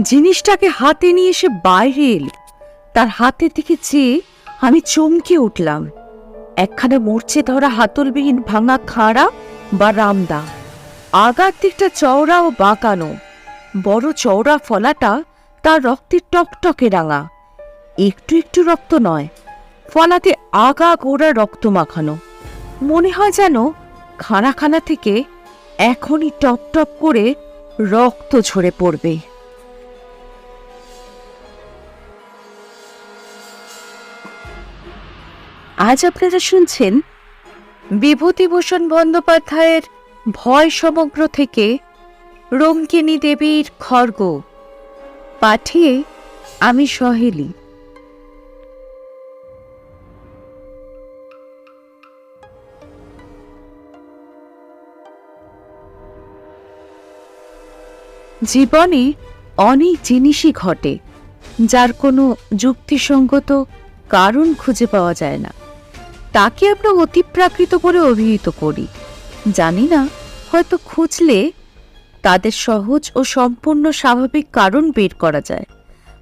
জিনিসটাকে হাতে নিয়ে এসে বাইরে এলি। তার হাতের দিকে চেয়ে আমি চমকে উঠলাম। একখানা মরচে ধরা হাতলবিহীন ভাঙা খাঁড়া বা রামদা। আগার দিকটা চওড়া ও বাঁকানো। বড় চওড়া ফলাটা তার রক্তের টকটকে রাঙা। একটু একটু রক্ত নয়, ফলাতে আগা গোড়া রক্ত মাখানো। মনে হয় যেন খানা খানা থেকে এখনই টপ টপ করে রক্ত ঝরে পড়বে। আজ আপনারা শুনছেন বিভূতিভূষণ বন্দ্যোপাধ্যায়ের ভয় সমগ্র থেকে রঙ্কিনী দেবীর খর্গ। পাঠিয়ে আমি সহেলি। জীবনে অনেক জিনিসই ঘটে, যার কোনো যুক্তিসঙ্গত কারণ খুঁজে পাওয়া যায় না। তাকে আমরা অতিপ্রাকৃত বলে অভিহিত করি। জানি না, হয়তো খুঁজলে তাদের সহজ ও সম্পূর্ণ স্বাভাবিক কারণ বের করা যায়।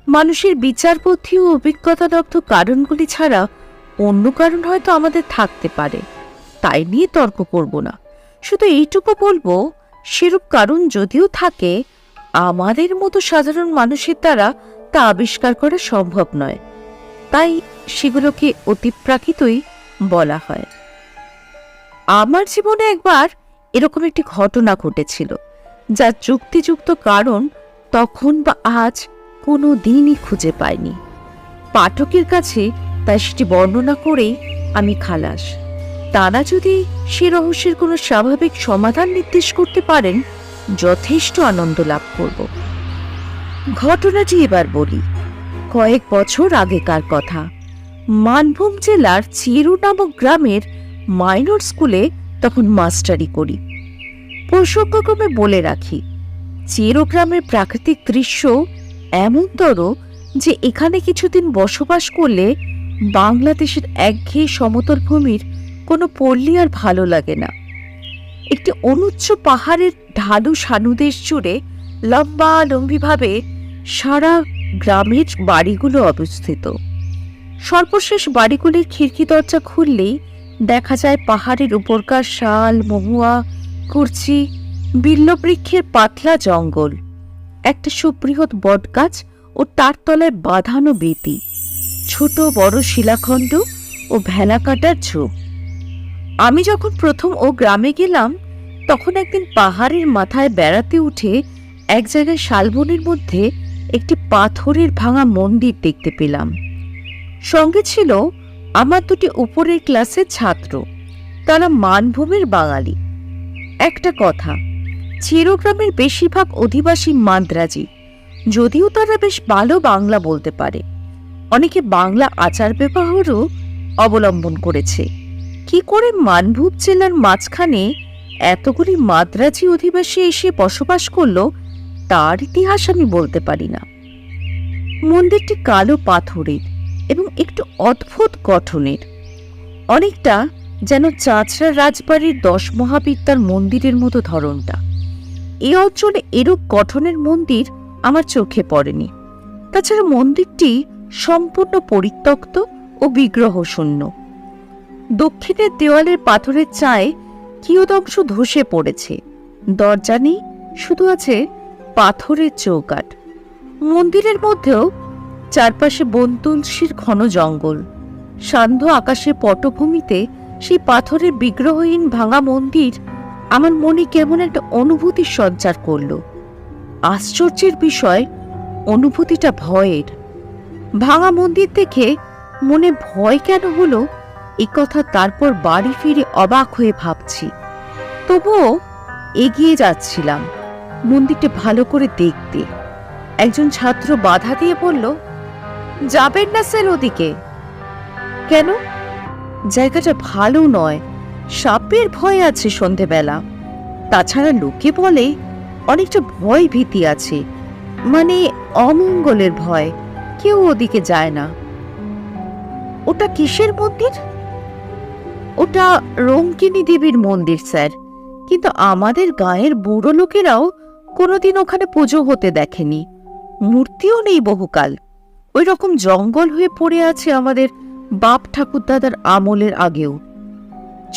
মানুষের বিচার বুদ্ধি ও অভিজ্ঞতালব্ধ কারণগুলি ছাড়া অন্য কারণ হয়তো আমাদের থাকতে পারে। তাই নিয়ে তর্ক করব না। শুধু এইটুকু বলব, সেরূপ কারণ যদিও থাকে, আমাদের মতো সাধারণ মানুষের দ্বারা তা আবিষ্কার করা সম্ভব নয়। তাই সেগুলোকে অতিপ্রাকৃতই বলা হয়। আমার জীবনে একবার এরকম একটি ঘটনা ঘটেছিল, যা যুক্তিযুক্ত কারণ তখন বা আজ কোনো দিনই খুঁজে পাইনি। পাঠকের কাছে তাই সেটি বর্ণনা করেই আমি খালাস। তারা যদি সে রহস্যের কোনো স্বাভাবিক সমাধান নির্দেশ করতে পারেন, যথেষ্ট আনন্দ লাভ করব। ঘটনাটি এবার বলি। কয়েক বছর আগেকার কথা। মানভূম জেলার চিরু নামক গ্রামের মাইনর স্কুলে তখন মাস্টারি করি। প্রসঙ্গক্রমে বলে রাখি, চিরু গ্রামের প্রাকৃতিক দৃশ্য এমনতর যে এখানে কিছুদিন বসবাস করলে বাংলাদেশের একঘেয়ে সমতল ভূমির কোনো পল্লী আর ভালো লাগে না। একটি অনুচ্চ পাহাড়ের ঢালু সানুদেশ জুড়ে লম্বা লম্বিভাবে সারা গ্রামের বাড়িগুলো অবস্থিত। সর্বশেষ বাড়িগুলির খিড়কি দরজা খুললেই দেখা যায় পাহাড়ের উপরকার শাল, মহুয়া, কুরচি, বিল্লবৃক্ষের পাতলা জঙ্গল, একটা সুবৃহৎ বটগাছ ও তার তলায় বাঁধানো বেতি, ছোট বড় শিলাখণ্ড ও ভেলা কাটার ঝোপ। আমি যখন প্রথম ও গ্রামে গেলাম, তখন একদিন পাহাড়ের মাথায় বেড়াতে উঠে এক জায়গায় শালবনের মধ্যে একটি পাথরের ভাঙা মন্দির দেখতে পেলাম। সঙ্গে ছিল আমার দুটি উপরের ক্লাসের ছাত্র। তারা মানভূমির বাঙালি। একটা কথা, চিরগ্রামের বেশিরভাগ অধিবাসী মাদ্রাজি যদিও তারা বেশ ভালো বাংলা বলতে পারে। অনেকে বাংলা আচার ব্যবহারও অবলম্বন করেছে। কি করে মানভূম জেলার মাঝখানে এতগুলি মাদ্রাজি অধিবাসী এসে বসবাস করল, তার ইতিহাস আমি বলতে পারি না। মন্দিরটি কালো পাথরের এবং একটু অদ্ভুত গঠনের। অনেকটা যেন চাঁচড়া রাজবাড়ির দশ মহাবিদ্যার মন্দিরের মতো ধরনটা। এই অঞ্চলে এরূপ গঠনের মন্দির আমার চোখে পড়েনি। তাছাড়া মন্দিরটি সম্পূর্ণ পরিত্যক্ত ও বিগ্রহ শূন্য দক্ষিণের দেওয়ালের পাথরের চায়ে কিয়দংশ ধসে পড়েছে। দরজা নেই, শুধু আছে পাথরের চৌকাট মন্দিরের মধ্যেও চারপাশে বনতুলসীর ঘন জঙ্গল। সান্ধ্য আকাশে পটভূমিতে সেই পাথরের বিগ্রহহীন ভাঙা মন্দির আমার মনে কেমন একটা অনুভূতি সঞ্চার করল। আশ্চর্যের বিষয়, অনুভূতিটা ভয়ের। ভাঙা মন্দির দেখে মনে ভয় কেন হলো, এ কথা তারপর বাড়ি ফিরে অবাক হয়ে ভাবছি। তবুও এগিয়ে যাচ্ছিলাম, মন্দিরটা ভালো করে দেখতে। একজন ছাত্র বাধা দিয়ে বলল যাবেন না স্যার ওদিকে। কেন? জায়গাটা ভালো নয়। সাপের ভয় আছে সন্ধেবেলা। তাছাড়া লোকে বলে অনেকটা ভয় ভীতি আছে। মানে অমঙ্গলের ভয়। কেউ ওদিকে যায় না। ওটা কিসের মন্দির? ওটা রঙ্কিনী দেবীর মন্দির, স্যার। কিন্তু আমাদের গায়ের বুড়ো লোকেরাও কোনোদিন ওখানে পুজো হতে দেখেনি। মূর্তিও নেই বহুকাল। ওই রকম জঙ্গল হয়ে পড়ে আছে আমাদের বাপ ঠাকুরদাদার আমলের আগেও।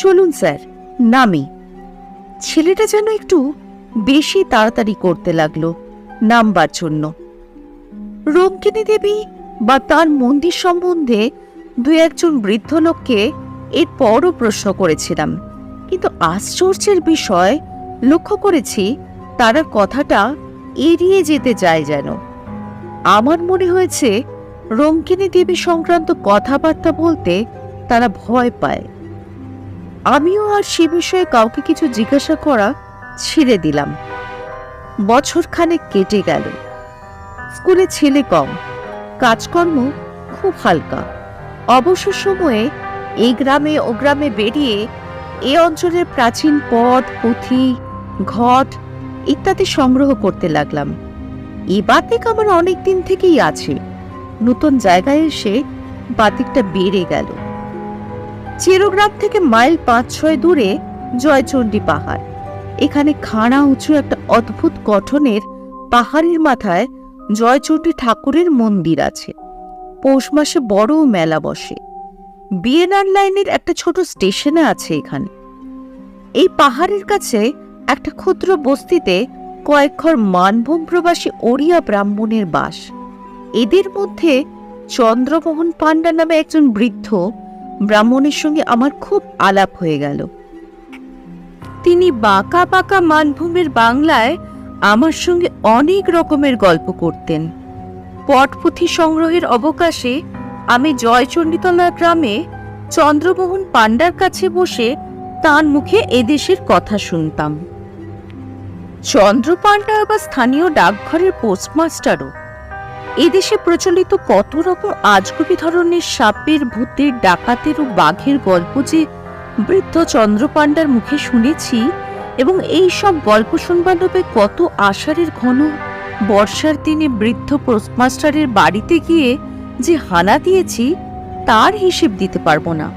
চলুন স্যার, নামি। ছেলেটা যেন একটু বেশি তাড়াতাড়ি করতে লাগল নামবার জন্য। রঙ্কিনী দেবী বা তার মন্দির সম্বন্ধে দু একজন বৃদ্ধ লোককে এরপরও প্রশ্ন করেছিলাম, কিন্তু আশ্চর্যের বিষয় লক্ষ্য করেছি তারা কথাটা এড়িয়ে যেতে চায় যেন। আমার মনে হয়েছে রঙ্কিনী দেবী সংক্রান্ত কথাবার্তা বলতে তারা ভয় পায়। আমিও আর সে বিষয়ে কাউকে কিছু জিজ্ঞাসা করা ছেড়ে দিলাম। বছরখানেক কেটে গেল। স্কুলে ছেলে কম, কাজকর্ম খুব হালকা। অবসর সময়ে এই গ্রামে ও গ্রামে বেরিয়ে এ অঞ্চলের প্রাচীন পথ, পুঁথি, ঘট ইত্যাদি সংগ্রহ করতে লাগলাম। এই বাতিক আমার অনেক দিন থেকেই আছে। নতুন জায়গায় এসে বাতিকটা বেড়ে গেল। চিরগ্রাম থেকে মাইল পাঁচ ছয় দূরে জয়চণ্ডী পাহাড়। এখানে খাড়া উঁচু একটা অদ্ভুত গঠনের পাহাড়ের মাথায় জয়চণ্ডী ঠাকুরের মন্দির আছে। পৌষ মাসে বড় মেলা বসে। বিএনআর লাইনের একটা ছোট স্টেশনে আছে এখানে। এই পাহাড়ের কাছে একটা ক্ষুদ্র বস্তিতে কয়েক ঘর মানভূম প্রবাসী ওড়িয়া ব্রাহ্মণের বাস। এদের মধ্যে চন্দ্রমোহন পাণ্ডা নামে একজন বৃদ্ধ ব্রাহ্মণের সঙ্গে আমার খুব আলাপ হয়ে গেল। তিনি বাঁকা বাঁকা মানভূমের বাংলায় আমার সঙ্গে অনেক রকমের গল্প করতেন। পটপুঁথি সংগ্রহের অবকাশে আমি জয়চণ্ডীতলা গ্রামে চন্দ্রমোহন পাণ্ডার কাছে বসে তার মুখে এদেশের কথা শুনতাম। চন্দ্রপাণ্ডা বা স্থানীয় ডাকঘরের পোস্টমাস্টারও। এদেশে প্রচলিত কত রকম আজগুবি ধরনের সাপের, ভূতের, ডাকাতের ও বাঘের গল্প যে বৃদ্ধ চন্দ্রপাণ্ডার মুখে শুনেছি এবং এই সব গল্প শুনবার লোভে কত আষাঢ়ের ঘন বর্ষার দিনে বৃদ্ধ পোস্টমাস্টারের বাড়িতে গিয়ে যে হানা দিয়েছি, তার হিসেব দিতে পারব না।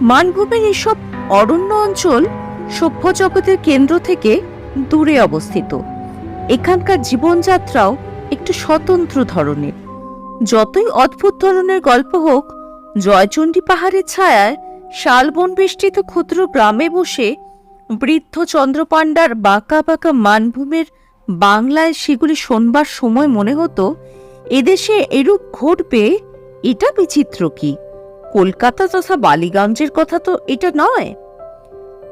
মানভূমের এসব অরণ্য অঞ্চল সভ্য জগতের কেন্দ্র থেকে দূরে অবস্থিত। এখানকার জীবনযাত্রাও একটু স্বতন্ত্র ধরনের। যতই অদ্ভুত ধরনের গল্প হোক, জয়চণ্ডী পাহাড়ের ছায়ায় শালবন বেষ্টিত ক্ষুদ্র গ্রামে বসে বৃদ্ধ চন্দ্রপাণ্ডার বাঁকা বাঁকা মানভূমের বাংলায় সেগুলি শোনবার সময় মনে হতো, এদেশে এরূপ ঘটবে, এটা বিচিত্র কি? কলকাতা তথা বালিগঞ্জের কথা তো এটা নয়।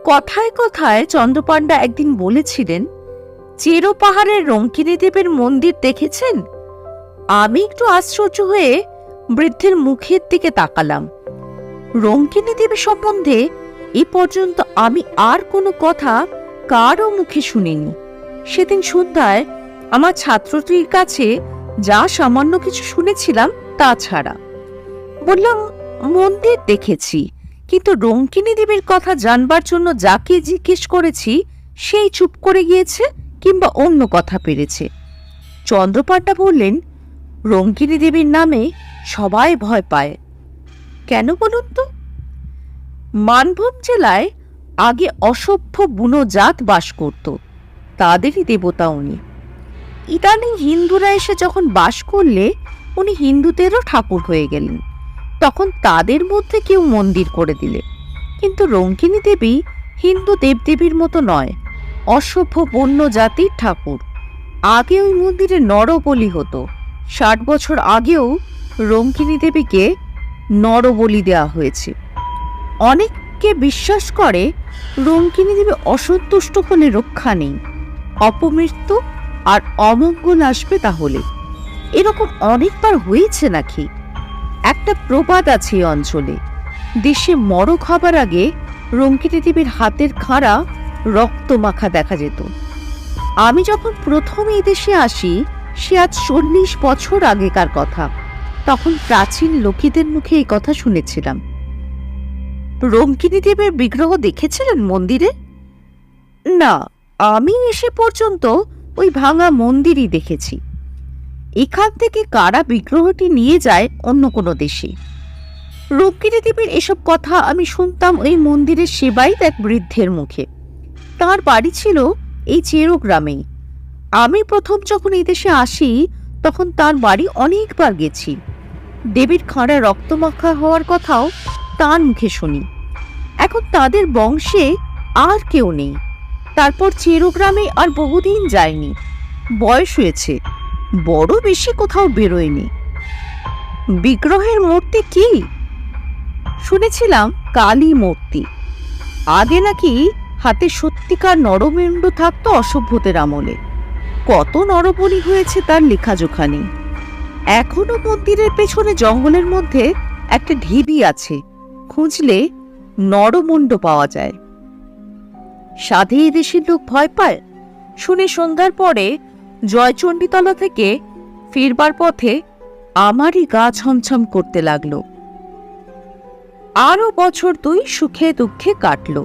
কথায় কথায় চন্দ্রপাণ্ডা একদিন বলেছিলেন চেরো পাহাড়ের রঙ্কিনী দেবের মন্দির দেখেছেন? আমি একটু আশ্চর্য হয়ে বৃদ্ধের মুখের দিকে তাকালাম। রঙ্কিনী দেবী সম্বন্ধে এ পর্যন্ত আমি আর কোনো কথা কারও মুখে শুনিনি। সেদিন সন্ধ্যায় আমার ছাত্রটির কাছে যা সামান্য কিছু শুনেছিলাম তা ছাড়া। বললাম, মন্দির দেখেছি। কিন্তু রঙ্কিনী দেবীর কথা জানবার জন্য যাকে জিজ্ঞেস করেছি, সেই চুপ করে গিয়েছে কিংবা অন্য কথা পেরেছে। চন্দ্রপাণ্ডা বললেন, রঙ্কিনী দেবীর নামে সবাই ভয় পায়। কেন বলুন তো? মানভূম জেলায় আগে অসভ্য বুনো জাত বাস করত, তাদেরই দেবতা উনি। ইদানিং হিন্দুরা এসে যখন বাস করলে, উনি হিন্দুদেরও ঠাকুর হয়ে গেলেন। তখন তাদের মধ্যে কেউ মন্দির করে দিলে। কিন্তু রঙ্কিনী দেবী হিন্দু দেবদেবীর মতো নয়, অসভ্য বন্য জাতির ঠাকুর। আগে ওই মন্দিরে নরবলি হতো। ষাট বছর আগেও রঙ্কিনী দেবীকে নরবলি দেওয়া হয়েছে। অনেককে বিশ্বাস করে রঙ্কিনী দেবী অসন্তুষ্ট হলে রক্ষা নেই। অপমৃত্যু আর অমঙ্গল আসবে তাহলে। এরকম অনেকবার হয়েছে নাকি? একটা প্রবাদ আছে এই অঞ্চলে। দেশে মরক হবার আগে রঙ্কিনী দেবীর হাতের খাঁড়া রক্ত মাখা দেখা যেত। আমি যখন প্রথম এই দেশে আসি, সে আজ চল্লিশ বছর আগেকার কথা। তখন প্রাচীন লোকেদের মুখে এই কথা শুনেছিলাম। রঙ্কিনী দেবের বিগ্রহ দেখেছিলেন মন্দিরে? না, আমি এসে পর্যন্ত ওই ভাঙা মন্দিরই দেখেছি। এখান থেকে কারা বিগ্রহটি নিয়ে যায় অন্য কোনো দেশে? রঙ্কিনী দেবীর এসব কথা আমি শুনতাম ওই মন্দিরের সেবাই এক বৃদ্ধের মুখে। তার বাড়ি ছিল এই চেরো গ্রামেই আমি প্রথম যখন এই দেশে আসি, তখন তার বাড়ি অনেকবার গেছি। দেবীর খাঁড়া রক্তমাখা হওয়ার কথাও তার মুখে শুনি। এখন তাদের বংশে আর কেউ নেই। তারপর চেরোগ্রামে আর বহুদিন যায়নি। বয়স হয়েছে। বড় বেশি কোথাও বেরোয়নি। বিগ্রহের মূর্তি কি? শুনেছিলাম কালী মূর্তি। আগে নাকি হাতে সত্যিকার নরমেন্ড থাকতো অসভ্যতের আমলে। কত নরবলি হয়েছে তার লেখাজোখা নেই এখনও মন্দিরের পেছনে জঙ্গলের মধ্যে একটা ঢিবি আছে, খুঁজলে নরমুণ্ড পাওয়া যায়। সাধে দেশের লোক ভয় পায়। শুনে সন্ধ্যার পরে জয়চণ্ডীতলা থেকে ফিরবার পথে আমারই গা ছমছম করতে লাগল। আরও বছর দুই সুখে দুঃখে কাটল।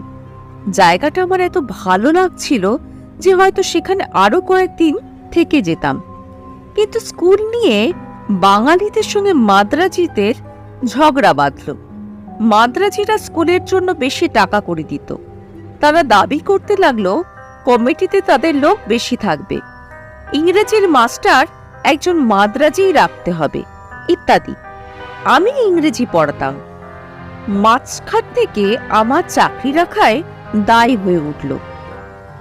জায়গাটা আমার এত ভালো লাগছিল যে হয়তো সেখানে আরও কয়েকদিন থেকে যেতাম। কিন্তু স্কুল নিয়ে বাঙালিদের সঙ্গে মাদ্রাজিদের ঝগড়া বাঁধল। মাদ্রাজিরা স্কুলের জন্য বেশি টাকা করে দিত। তারা দাবি করতে লাগল, কমিটিতে তাদের লোক বেশি থাকবে। ইংরেজির মাস্টার একজন মাদ্রাজেই রাখতে হবে, ইত্যাদি। আমি ইংরেজি পড়াতাম। মাঝখান থেকে আমার চাকরি রাখায় দায় হয়ে উঠল।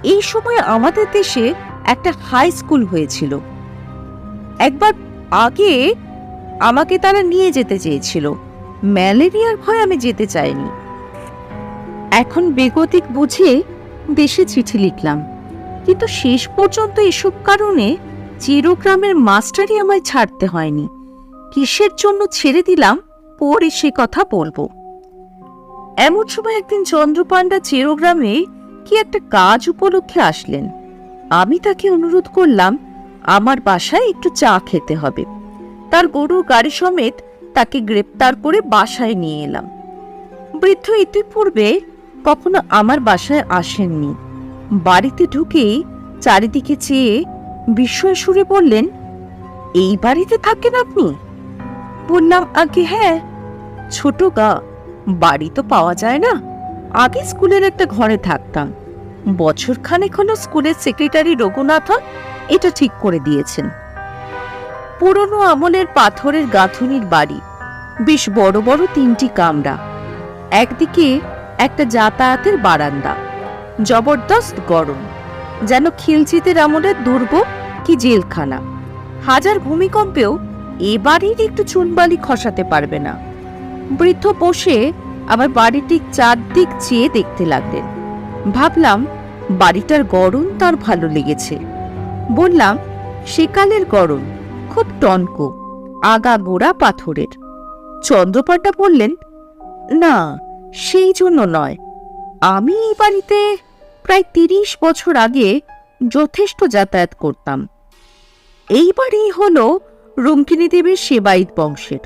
এই সময় আমাদের দেশে একটা হাই স্কুল হয়েছিল। একবার আগে আমাকে তারা নিয়ে যেতে চেয়েছিল। ম্যালেরিয়ার ভয় আমি যেতে চাইনি। এখন বেগতিক বুঝে দেশে চিঠি লিখলাম। কিন্তু শেষ পর্যন্ত এসব কারণে চিরগ্রামের মাস্টারই আমায় ছাড়তে হয়নি। কিসের জন্য ছেড়ে দিলাম? পরে সে কথা বলব। এমন সময় একদিন চন্দ্রপাণ্ডা চেরোগ্রামে কি একটা কাজ উপলক্ষে আসলেন। আমি তাকে অনুরোধ করলাম, আমার বাসায় একটু চা খেতে হবে। তার গরুর গাড়ি সমেত তাকে গ্রেপ্তার করে বাসায় নিয়ে এলাম। বৃদ্ধ ইতিপূর্বে কখনো আমার বাসায় আসেননি। বাড়িতে ঢুকেই চারিদিকে চেয়ে বিস্ময় সুরে বললেন, এই বাড়িতে থাকেন আপনি? বললাম, আগে হ্যাঁ। ছোট গা, বাড়ি তো পাওয়া যায় না। আগে স্কুলের একটা ঘরে থাকতাম। বছর খানেক হলো স্কুলের সেক্রেটারি রঘুনাথন এটা ঠিক করে দিয়েছেন। পুরনো আমলের পাথরের গাঁথুনির বাড়ি, বেশ বড় বড় তিনটি কামরা, একদিকে একটা যাতায়াতের বারান্দা জবরদস্ত গরম। যেন খিলচিতের আমলের দুর্গ কি জেলখানা। হাজার ভূমিকম্পেও এ বাড়ির একটু চুনবালি খসাতে পারবে না। বৃদ্ধ বসে আমার বাড়িটির চারদিক চেয়ে দেখতে লাগলেন। ভাবলাম, বাড়িটার গরম তার ভালো লেগেছে। বললাম, সেকালের গরম, খুব টনকো, আগা গোড়া পাথরের। চন্দ্রপাটা বললেন, না, সেই জন্য নয় আমি এই বাড়িতে প্রায় তিরিশ বছর আগে যথেষ্ট যাতায়াত করতাম। এই বাড়ি হল রঙ্কিনী দেবীর সেবায়িত বংশের।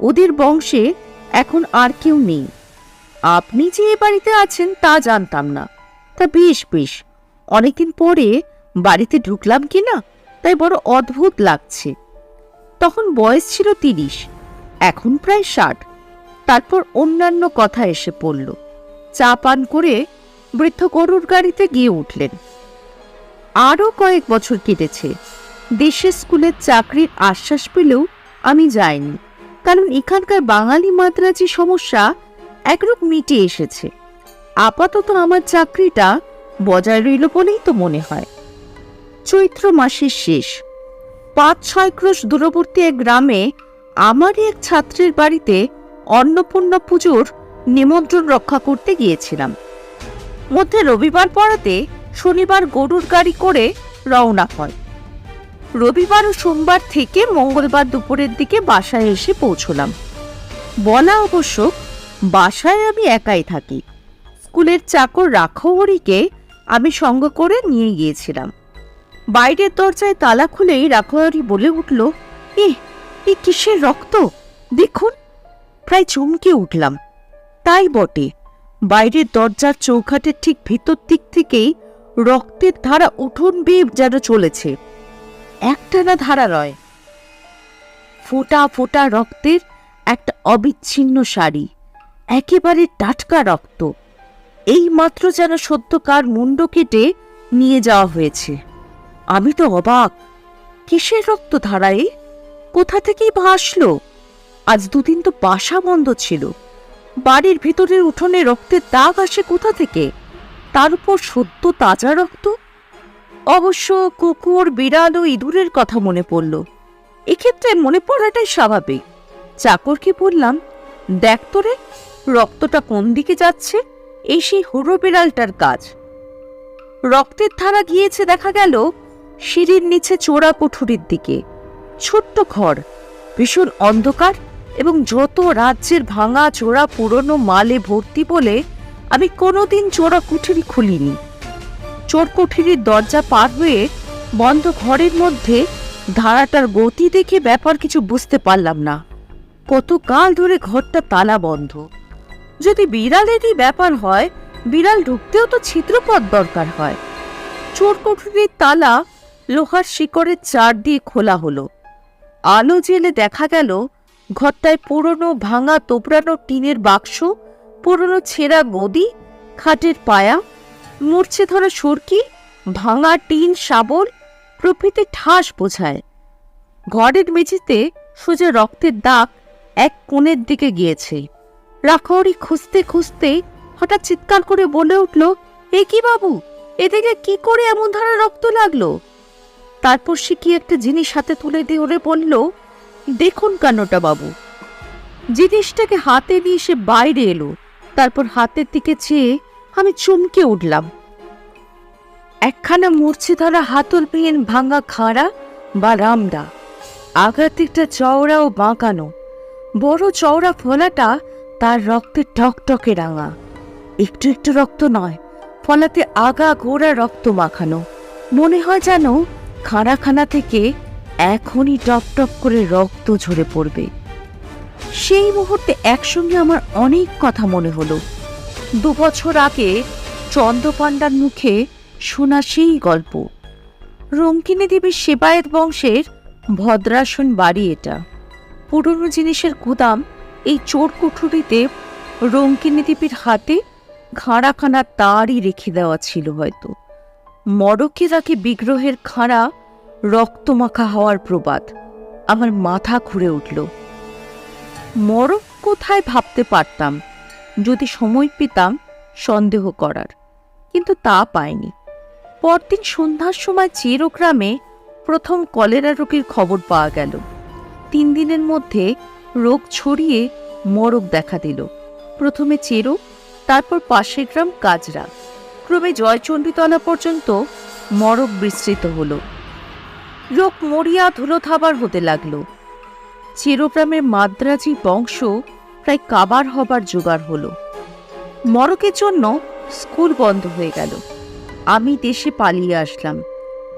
ওদের বংশে এখন আর কেউ নেই। আপনি যে এ বাড়িতে আছেন তা জানতাম না। তা বেশ বেশ। অনেকদিন পরে বাড়িতে ঢুকলাম কি না, তাই বড় অদ্ভুত লাগছে। তখন বয়স ছিল তিরিশ, এখন প্রায় ষাট। তারপর অন্যান্য কথা এসে পড়ল। চা পান করে বৃদ্ধ গরুর গাড়িতে গিয়ে উঠলেন। আরও কয়েক বছর কেটেছে। দেশের স্কুলের চাকরির আশ্বাস পেলেও আমি যাইনি, কারণ এখানকার বাঙালি মাদ্রাজি সমস্যা একরূপ মিটে এসেছে। আপাতত আমার চাকরিটা বজায় রইল বলেই তো মনে হয়। চৈত্র মাসের শেষ। পাঁচ ছয় ক্রোশ দূরবর্তী এক গ্রামে আমারই এক ছাত্রের বাড়িতে অন্নপূর্ণা পুজোর নিমন্ত্রণ রক্ষা করতে গিয়েছিলাম। মধ্যে রবিবার পড়াতে শনিবার গরুর গাড়ি করে রওনা হয়। রবিবার ও সোমবার থেকে মঙ্গলবার দুপুরের দিকে বাসায় এসে পৌঁছলাম। বলা অবশ্য বাসায় আমি একাই থাকি। স্কুলের চাকর রাখহরিকে আমি সঙ্গ করে নিয়ে গিয়েছিলাম। বাইরের দরজায় তালা খুলেই রাখহরি বলে উঠল এ কিসের রক্ত? দেখুন। প্রায় চমকে উঠলাম। তাই বটে। বাইরের দরজার চৌখাটের ঠিক ভিতর দিক থেকেই রক্তের ধারা উঠোন বেয়ে যেন চলেছে। একটানা ধারা রয় ফোটা ফোটা রক্তের একটা অবিচ্ছিন্ন শাড়ি একেবারে টাটকা রক্ত। এই মাত্র যেন সত্যকার মুন্ড কেটে নিয়ে যাওয়া হয়েছে। আমি তো অবাক, কিসের রক্ত ধারায় কোথা থেকেই বা আসলো? আজ দুদিন তো বাসা বন্ধ ছিল। বাড়ির ভিতরের উঠোনে রক্তের দাগ আসে কোথা থেকে? তার উপর সদ্য তাজা রক্ত? অবশ্য কুকুর, বিড়াল ও ইঁদুরের কথা মনে পড়ল। এক্ষেত্রে মনে পড়াটাই স্বাভাবিক। চাকরকে বললাম, দেখ তোরে, রক্তটা কোন দিকে যাচ্ছে? এই সেই হুড়ো বিড়ালটার কাজ। রক্তের ধারা গিয়েছে দেখা গেল সিঁড়ির নিচে চোরা কুঠুরির দিকে। ছোট্ট ঘর, ভীষণ অন্ধকার এবং যত রাজ্যের ভাঙা চোরা পুরনো মালে ভর্তি বলে আমি কোনোদিন চোরা কুঠুরি খুলিনি। চোর কুঠুরির দরজা পার হয়ে বন্ধ ঘরের মধ্যে ধারাটার গতি দেখে ব্যাপার কিছু বুঝতে পারলাম না। কতকাল ধরে ঘরটা তালা বন্ধ। যদি বিড়ালেরই ব্যাপার হয়, বিড়াল ঢুকতেও তো ছিদ্রপথ দরকার হয়। চোর কুঠুরির তালা লোহার শিকড়ের চার দিয়ে খোলা হলো। আলো জেলে দেখা গেল ঘরটায় পুরনো ভাঙা তোপড়ানো টিনের বাক্স, পুরনো ছেঁড়া গদি খাটের পায়া মূর্ছে ধরা সরকি, ভাঙা টিন শাবল, প্রভৃতি ঠাস বোঝায়। ঘরের মেঝেতে সোজা রক্তের দাগ এক কোণের দিকে গিয়েছে। রাখাউড়ি খুঁজতে খুঁজতে হঠাৎ চিৎকার করে বলে উঠল, এ কি বাবু? এদিকে কি করে এমন ধারা রক্ত লাগল? তারপর সে কি একটা জিনিস হাতে তুলে দিয়ে ওরে বলল দেখুন কান্নটা বাবু। জিনিসটাকে হাতে নিয়ে সে বাইরে এলো, তারপর হাতের দিকে চেয়ে আমি চমকে উঠলাম। একখানা মূর্ছে ধরা হাতল পেন ভাঙা খাড়া বা রামদা আঘাত দিকটা চওড়া ও বাঁকানো, বড় চওড়া ফলাটা তার রক্তে টকটকে রাঙা। একটু একটু রক্ত নয়, ফলাতে আগা গোড়া রক্ত মাখানো। মনে হয় যেন খাঁড়াখানা থেকে এখনই টপ টপ করে রক্ত ঝরে পড়বে। সেই মুহূর্তে একসঙ্গে আমার অনেক কথা মনে হলো। দু বছর আগে চন্দ্রপাণ্ডার মুখে শোনা সেই গল্প। রঙ্কিনী দেবীর সেবায়েত বংশের ভদ্রাসন বাড়ি এটা। পুরনো জিনিসের গুদাম এই চোর কুঠুরিতে রঙ্কিনী দেবীর হাতে খাঁড়াখানা তারই রেখে দেওয়া ছিল হয়তো। মরকে রাখে বিগ্রহের খাঁড়া রক্তমাখা হওয়ার প্রবাদ। আমার মাথা ঘুরে উঠল। মরক কোথায় ভাবতে পারতাম, যদি সময় পেতাম সন্দেহ করার, কিন্তু তা পাইনি। পরদিন সন্ধ্যার সময় চিরগ্রামে প্রথম কলেরা রোগীর খবর পাওয়া গেল। তিন দিনের মধ্যে রোগ ছড়িয়ে মরক দেখা দিল। প্রথমে চেরো তারপর পাশের গ্রাম কাজরা। ক্রমে জয়চণ্ডীতলা পর্যন্ত মরক বিস্তৃত হলো। রোগ মরিয়া ধুলো থাবার হতে লাগল। চিরগ্রামের মাদ্রাজি বংশ প্রায় কাবার হবার জোগাড় হলো। মরকের জন্য স্কুল বন্ধ হয়ে গেল। আমি দেশে পালিয়ে আসলাম।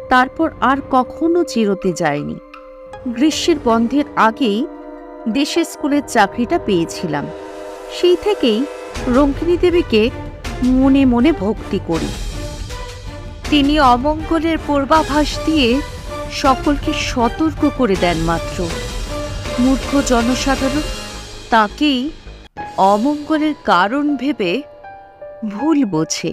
তারপর আর কখনো চিরতে যায়নি গ্রীষ্মের বন্ধের আগেই দেশের স্কুলের চাকরিটা পেয়েছিলাম। সেই থেকেই রঙ্কিনী দেবীকে মনে মনে ভক্তি করি। তিনি অমঙ্গলের পূর্বাভাস দিয়ে সকলকে সতর্ক করে দেন মাত্র। মূর্খ জনসাধারণ তাকেই অমঙ্গলের কারণ ভেবে ভুল বোঝে।